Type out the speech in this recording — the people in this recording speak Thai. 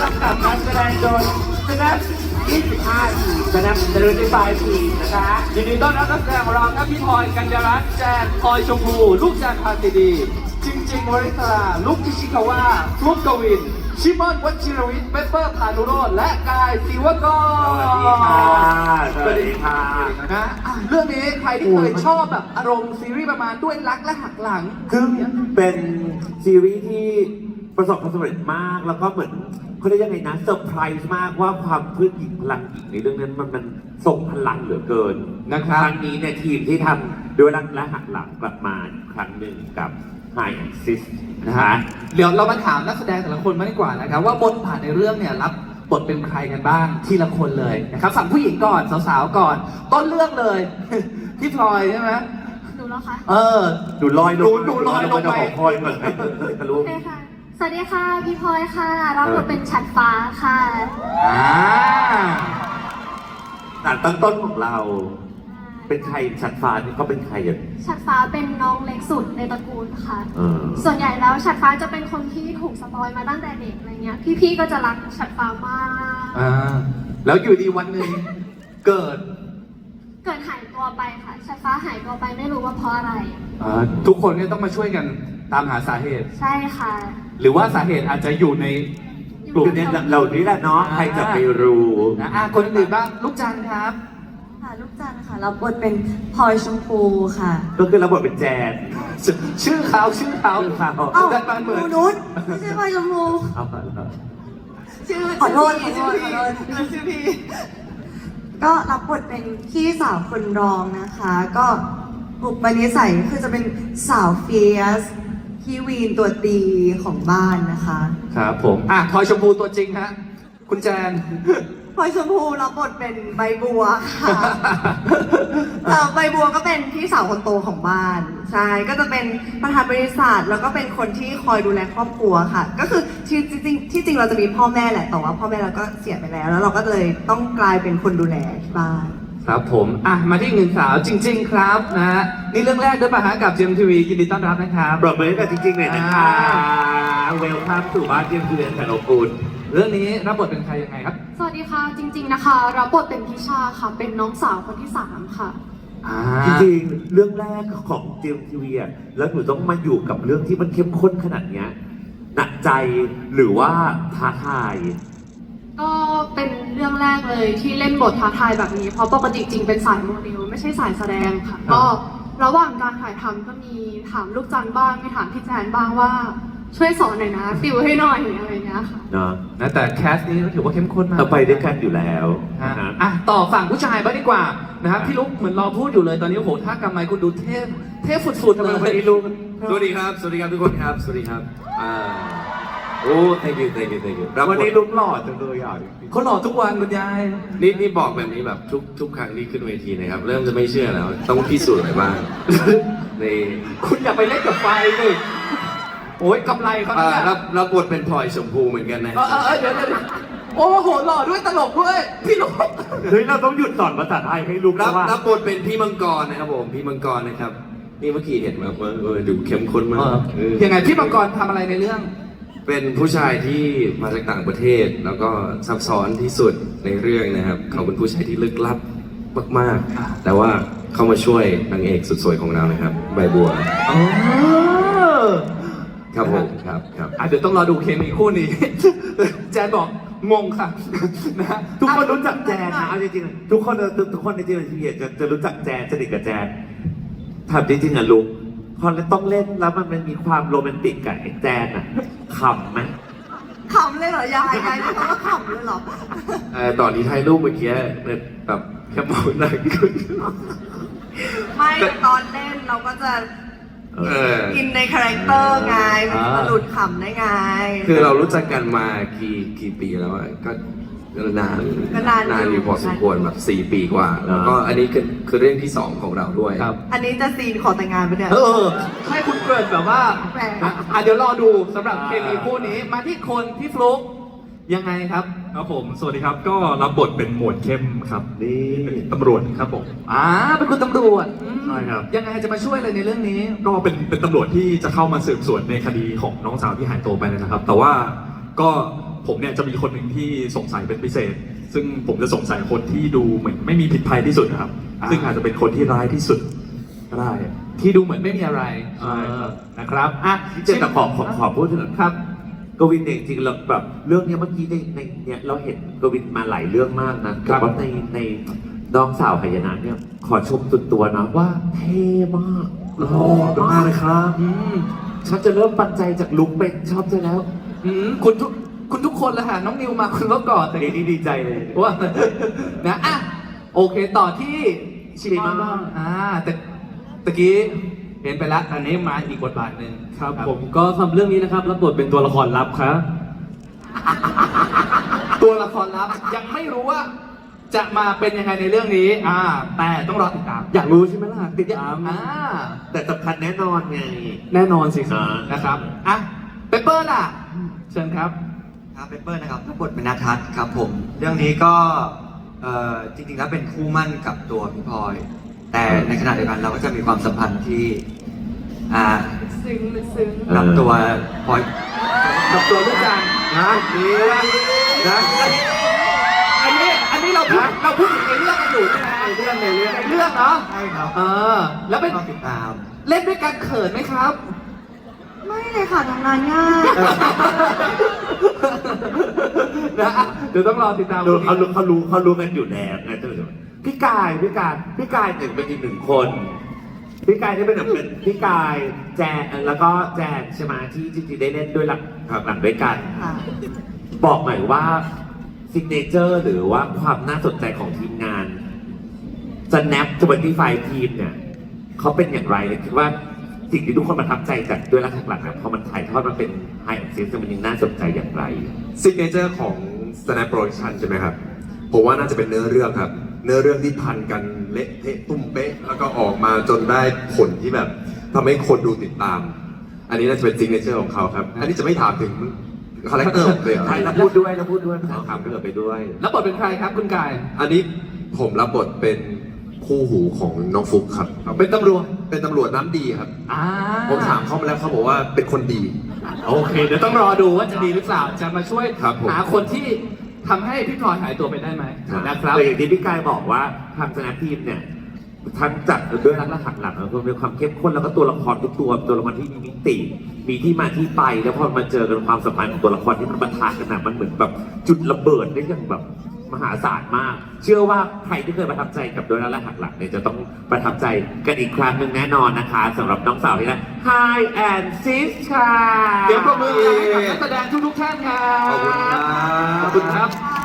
กำกับการแสดงโดยสแนป25ทีสแนปเดินในปลายทีนะคะยินดีต้อนรับนักแสดงของเราครับพี่พลอยกัญญารัตน์แจนพลอยชมพูลูกแจนพาติดี จริงจริงๆวริศราลูกอิชิคาวะฟลุกกวิน ชิมอนวัชิรวิทย์เปเปอร์พานุโรจน์และกายศิวกรสวัสดีค่ะนะอะเรื่องนี้ใครที่เคยชอบแบบอารมณ์ซีรีส์ประมาณด้วยรักและหักหลังซึ่งเป็นซีรีส์ที่ประสบความสำเร็จมากแล้วก็เหมือน เขาเรียกยังไงนะเซอร์ไพรส์มากว่าความพืชหญิงพลังหญิงในเรื่องนั้นมันมันส่งพลังเหลือเกินนะครับ ครั้งนี้เนี่ยทีมที่ทำด้วยรักและหักหลังกลับมาอีกครั้งหนึ่งกับไฮแอนซิสนะฮะเดี๋ยวเรามาถามนักแสดงแต่ละคนมางดีกว่านะครับ ว่าบทบาทในเรื่องเนี่ยรับบทเป็นใครกันบ้างทีละคนเลยนะครับฝั่งผู้หญิงก่อนสาวๆก่อน ต้นเรื่องเลย พี่พลอยใช่ไหมหนูแล้วคะ เออ ดูลอยลงดูดูลอยลงไปจะของพลอยเหมือนให้ทะลุ โอเคค่ะ สวัสดีค่ะพี่พลอยค่ะ รับบทเป็นฉัดฟ้าค่ะอ่าสารตั้งต้นของเรา เป็นใครชัดฟ้านี่เขาเป็นใครอะ ฉัดฟ้าเป็นน้องเล็กสุดในตระกูลค่ะ เออ ส่วนใหญ่แล้วฉัดฟ้าจะเป็นคนที่ถูกสปอยมาตั้งแต่เด็กอะไรเงี้ย พี่ๆก็จะรักฉัดฟ้ามาก อ่า แล้วอยู่ดีวันหนึ่งเกิดเกิดหายตัวไปค่ะฉัดฟ้าหายตัวไปไม่รู้ว่าเพราะอะไร อ่าทุกคนก็ต้องมาช่วยกันตามหาสาเหตุ ใช่ค่ะ หรือว่าสาเหตุอาจจะอยู่ในกลุ่มคือเนี่ยเหล่านี้แหละเนาะใครจะไปรู้ นะอะคนอื่นบ้างลูกจันทร์ครับ ค่ะลูกจันทร์ค่ะรับบทเป็นพลอยชมพูค่ะ ก็คือระบบเป็นแจน ชื่อชื่อเขาชื่อเขาชื่อเขา เอ้าแต่มันเหมือนหนูนุชไม่ใช่พลอยชมพู เอาไปแล้วชื่อขอโทษขอโทษขอโทษ ชื่อพี่ ก็รับบทเป็นพี่สาวคนรองนะคะ ก็อุปนิสัยคือจะเป็นสาวเฟียส พี่วีนตัวดีของบ้านนะคะครับผม อะพลอยชมพูตัวจริงฮะ คุณแจน พลอยชมพูรับบทเป็นใบบัวค่ะเอ่อใบบัวก็เป็นพี่สาวคนโตของบ้าน ใช่ ก็จะเป็นประธานบริษัท แล้วก็เป็นคนที่คอยดูแลครอบครัวค่ะ ก็คือที่จริงๆที่จริงเราจะมีพ่อแม่แหละ แต่ว่าพ่อแม่เราก็เสียไปแล้ว แล้วเราก็เลยต้องกลายเป็นคนดูแลที่บ้าน ครับผม อะ มาที่อีกหนึ่งสาวจริง ๆ ครับนะฮะนี่เรื่องแรกด้วยป่ะฮะกับ GMTV ยินดีต้อนรับนะครับ ปรบมือให้กับจริงๆเลยนะคะเวลคัมสู่บ้านเยี่ยมเยือนแสนอบอุ่นเรื่องนี้รับบทเป็นใครยังไงครับ สวัสดีค่ะจริง ๆนะคะรับบทเป็นพิชาค่ะ เป็นน้องสาวคนที่สามค่ะ อ่าจริงๆ เรื่องแรกของเจมทีวีอะแล้วหนูต้องมาอยู่กับเรื่องที่มันเข้มข้นขนาดเนี้ยหนักใจหรือว่าท้าทาย ก็เป็นเรื่องแรกเลยที่เล่นบทท้าทายแบบนี้ เพราะปกติจริงเป็นสายโมเดลไม่ใช่สายแสดงค่ะ ก็ระหว่างการถ่ายทำก็มีถามลูกจันทร์บ้างมีถามพี่แจนบ้างว่าช่วยสอนหน่อยนะติวให้หน่อยอะไรอย่างเงี้ยค่ะเนาะนะแต่แคสนี้ก็ถือว่าเข้มข้นมากเราไปด้วยกันอยู่แล้วฮะนะฮะอะต่อฝั่งผู้ชายบ้างดีกว่านะครับพี่ลุกเหมือนรอพูดอยู่เลยตอนนี้โอ้โหท่ากำไมคุณดูเทพเทพสุดๆทำไมเลวันยนี้ลูกสวัสดีครับ สวัสดีครับทุกคนครับ สวัสดีครับอ่า โอ้ thank you thank you thank you รับวันบนี้ทลุกหล่อจังเลยอะเขาหล่อทุกวันคุณยายนี่นี่บอกแบบนี้แบบทุกทุกครั้งที่ขึ้นเวทีนะครับ เริ่มจะไม่เชื่อแล้ว ต้องพิสูจน์อะไรบ้าง ในคุณอย่าไปเล่นกับไฟเลยโอ้ยกำไรเขาอ่าเนี่ยรับรับบทเป็นพลอยชมพูเหมือนกันนะเออเออเออเดี๋ยวเดี๋ยวเดี๋ยวโอ้โหหล่อด้วยตลกด้วยพี่ลุกเฮ้ยเราต้องหยุดสอนภาษาไทยให้ลุกรัแล้บวว่ารับบทเป็นพี่มังกรนะครับผมพี่มังกรนะครับ นี่เมื่อกี้เห็นแบบว่าเออดูเข้มข้นมากเออยังไงพี่มังกรทำอะไรในเรื่อง เป็นผู้ชายที่มาจากต่างประเทศ แล้วก็ซับซ้อนที่สุดในเรื่องนะครับ เขาเป็นผู้ชายที่ลึกลับมากๆ แต่ว่าเข้ามาช่วยนางเอกสุดสวยของเรานะครับ ใบบัว อ๋อครับผมครับครับ อะเดี๋ยวต้องรอดูเคมีคู่นี้ แจนบอกงงค่ะ นะฮะทุกคนรู้จักแจนนะเอาจริงๆทุกคนทุกทุกคนในทีมทีวีจะจะรู้จักแจนสนิทกับแจนถามจริงๆอะลุก พอต้องเล่นแล้วมันมันมีความโรแมนติกกับไอ้แจนอะขำไหมขำเลยเหรอยายยายใช้คำว่าขำเลยเหรอ เอ่อตอนที่ถ่ายรูปเมื่อกี้เนี่ยแบบแค่มองหน้าขึ้นไม่ตอนเล่นเราก็จะเออ อินในคาแรคเตอร์ไงมันจะมาหลุดขำได้ไง คือเรารู้จักกันมากี่กี่ปีแล้วอะก็ นานก็นานอยู่อยู่พอสมควรแบบสี่ปีกว่า แล้วก็อันนี้คือคือเรื่องที่สองของเราด้วยครับ อันนี้จะซีนขอแต่งงานปะเนี่ย เออให้คุณเกิดแบบว่าแหมอะอะเดี๋ยวรอดูสำหรับเคมีคู่นี้มาที่คนพี่ฟลุ๊กยังไงครับ ครับผม สวัสดีครับ ก็รับบทเป็นหมวดเข้มครับนี่ตำรวจครับผม อ่าเป็นคุณตำรวจอืมใช่ครับ ยังไงจะมาช่วยอะไรในเรื่องนี้ ก็เป็นเป็นตำรวจที่จะเข้ามาสืบสวนในคดีของน้องสาวที่หายตัวไปนะครับ แต่ว่าก็ ผมเนี่ยจะมีคนหนึ่งที่สงสัยเป็นพิเศษ ซึ่งผมจะสงสัยคนที่ดูเหมือนไม่มีผิดภัยที่สุดนะครับ อ่า ซึ่งอาจจะเป็นคนที่ร้ายที่สุดก็ได้ ที่ดูเหมือนไม่มีอะไรใช่ครับเออนะครับอะเจนแต่ขอขอขอพูดถึงครับกวินเนี่ยจริงๆเราแบบเรื่องเนี้ยเมื่อกี้ในในเนี่ยเราเห็นกวินมาหลายเรื่องมากนะแต่ว่าในในน้องสาวหายนะเนี่ยขอชมสุดตัวนะว่าเท่มากหล่อมากเลยครับ อืมฉันจะเริ่มปันใจจากลุงเป็นชอบเธอแล้ว อืมคุณทุก คุณทุกคนละค่ะน้องนิวมาคุณก็กอดแต่ดีดีดีใจเลย ว่านะอะโอเคต่อที่ชิมอนชิมอนบ้างอ่าแต่ตะกี้เห็นไปแล้วอันนี้มาอีกบทบาทหนึ่งครับผมก็ทำเรื่องนี้นะครับรับบทเป็นตัวละครลับครับ ตัวละครลับยังไม่รู้ว่า จะมาเป็นยังไงในเรื่องนี้ อ่า แต่ต้องรอติดตามอยากรู้ใช่ไหมล่ะติดตามอ่าแต่สำคัญแน่นอนไงแน่นอนสิครับนะครับอะเปเปอร์ล่ะ เชิญครับ ครับเปเปอร์นะครับรับบทเป็นนัททัศน์ครับผม เรื่องนี้ก็เอ่อจริงๆแล้วเป็นคู่มั่นกับตัวพี่พลอย แต่ในขณะเดียวกันเราก็จะมีความสัมพันธ์ที่อ่าซึ้งลึกซึ้งกับตัวพลอยกับตัวลูกจันนะนี่นะอันนี้อันนี้เราพูดเราพูดถึงในเรื่องกันอยู่ใช่ไหมในเรื่องในเรื่องในเรื่องเนาะใช่ครับเออแล้วเป็นต้องติดตาม เล่นด้วยกันเขินไหมครับ ไม่เลยค่ะทำงานง่ายนะอะเดี๋ยวต้องรอติดตามรู้เขารู้เขารู้เขารู้กันอยู่แล้วไงเจ้าพี่กายพี่กายพี่กายหนึ่งเป็นอีกหนึ่งคน พี่กายที่เป็นแบบเป็นพี่กายแจนแล้วก็แจนใช่ไหมที่จริงๆได้เล่นด้วยหลังหลังด้วยกัน ค่ะบอกหน่อยว่าซิกเนเจอร์หรือว่าความน่าสนใจของทีมงาน Snap 25 ทีมเนี่ยเขาเป็นอย่างไรเลยคิดว่า สิ่งที่ทุกคนประทับใจจากด้วยรักหลักๆอะพอมันถ่ายทอดมาเป็นไฮแอนด์ซีมันยังน่าสนใจอย่างไร ซิกเนเจอร์ของ Snap Production ใช่ไหมครับ ผมว่าน่าจะเป็นเนื้อเรื่องครับ เนื้อเรื่องที่พันกันเละเทะตุ้มเป๊ะ แล้วก็ออกมาจนได้ผลที่แบบทำให้คนดูติดตาม อันนี้น่าจะเป็นซิกเนเจอร์ของเขาครับ อันนี้จะไม่ถามถึงคาแรคเตอร์เลยเหรอใช่แล้วพูดด้วยแล้วพูดด้วยภาษาถามเกิดไปด้วย แล้วบทเป็นใครครับคุณกาย อันนี้ผมรับบทเป็นคู่หูของน้องฟุกครับ เป็นตำรวจ เป็นตำรวจน้ำดีครับ อ่าผมถามเขามาแล้วเขาบอกว่าเป็นคนดี โอเค เดี๋ยวต้องรอดูว่าจะดีหรือเปล่า จะมาช่วยครับผม หาคนที่ทำให้พี่พลอยหายตัวไปได้ไหมนะครับ แต่อย่างที่พี่กายบอกว่าทางสแนปทีมเนี่ยทั้งจัดด้วยรักและหักหลังแล้วก็มีความเข้มข้นแล้วก็ตัวละครทุกตัวตัวละครที่มีมิติ มีที่มาที่ไปแล้วพอมาเจอกันความสัมพันธ์ของตัวละครที่มันประทะกันนะมันเหมือนแบบจุดระเบิดได้อย่างแบบ มหาศาลมาก เชื่อว่าใครที่เคยประทับใจกับด้วยรักและหักหลังเนี่ยจะต้องประทับใจกันอีกครั้งหนึ่งแน่นอนนะคะสำหรับน้องสาวที่นะ Hi and Sis ค่ะ เดี๋ยวประมือให้กับนักแสดงทุกๆท่านครับขอบคุณครับ ขอบคุณครับ